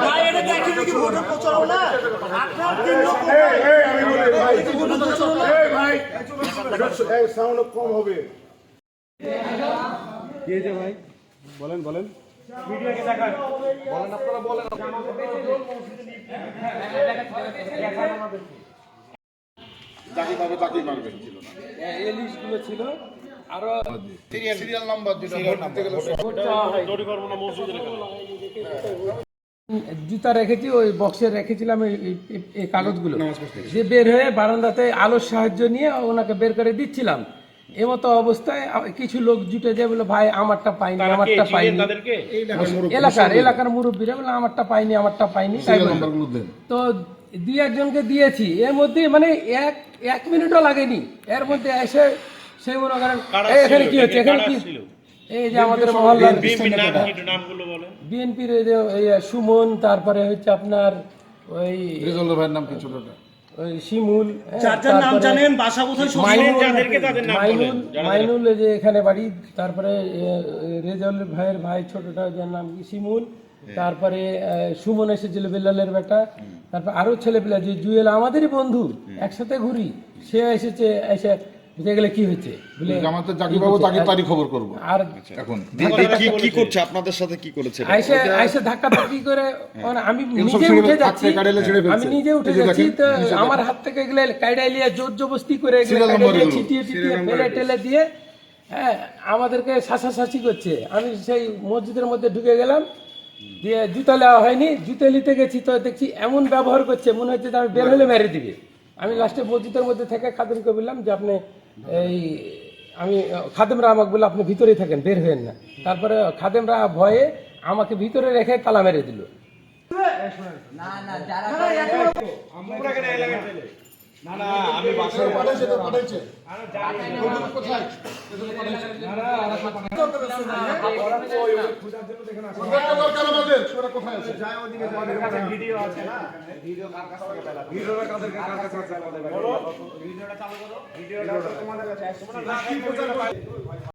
ভাই এটা দেখেন কি ভোটের প্রচারণা আপনার তিন লক্ষ সাউন্ড কম হবে যাকে পাবে তাকেই মারবেন ছিল না এই লিস্টগুলো ছিল আরও সিরিয়াল নাম্বার যেটা ভোট দিতে গেলে জুতা রেখেছি ওই বক্সে রেখেছিলাম এই- কাগজগুলো। যে বের হয়ে বারান্দাতে আলোর সাহায্য নিয়ে ওনাকে বের করে দিচ্ছিলাম। এমতো অবস্থায় কিছু লোক জুটে যায় বলে ভাই আমারটা পাইনি আমারটা পাইনি। এলাকার এলাকার মুরব্বীরা বলে আমারটা পাইনি আমারটা পাইনি। তো দুই একজনকে দিয়েছি। এর মধ্যে মানে এক এক মিনিটও লাগেনি। এর মধ্যে এসে সে মনে করেন এখানে কি হচ্ছে? এখানে কি এই যে আমাদের মহল্লার বিএনপির এই যে সুমন তারপরে হচ্ছে আপনার ওই রেজাল্ট ভাইয়ের নাম কি ছোটটা? ওই শিমুল হ্যাঁ, যার নাম জানেন বাসা কোথায় সব মাইনুল জানেন। মাইনুল মাইনুল যে এখানে বাড়ি তারপরে এ, রেজাউল ভাইয়ের ভাই ছোটটা যার নাম কি? শিমুল তারপরে সুমন এসেছিল বেলালের বেটা তারপর আরও ছেলেপেলা যে জুয়েল আমাদেরই বন্ধু একসাথে ঘুরি সে এসেছে এসে বুঝে গেলে কি হয়েছে? বলে তাকে তারই খবর করব। আর এখন কি কি করছে? আপনাদের সাথে কি করেছে? আইসে আইসে ধাক্কা ধাক্কি করে মানে আমি নিজে উঠে যাচ্ছি। আমি নিজে উঠে যাচ্ছি তো আমার হাত থেকে এগুলো কাইডাইলিয়া জোর জবস্তি করে এগুলো। ছিটিয়ে ছিটিয়ে ফেলে টেলে দিয়ে হ্যাঁ আমাদেরকে শাসাশাসি করছে। আমি সেই মসজিদের মধ্যে ঢুকে গেলাম দিয়ে জুতা নেওয়া হয়নি। জুতো নিতে গেছি তো দেখছি এমন ব্যবহার করছে মনে হচ্ছে যে আমি বের হলে মেরে দিবে। আমি লাস্টে মসজিদের মধ্যে থেকে খাদেমকে বললাম যে আপনি এই আমি খাদেমরা আমাকে বলল আপনি ভিতরেই থাকেন বের হয়েন না। তারপরে খাদেমরা ভয়ে আমাকে ভিতরে রেখে তালা মেরে দিল। ভিডিওটা চালু করো ভিডিওটা তোমাদের কাছে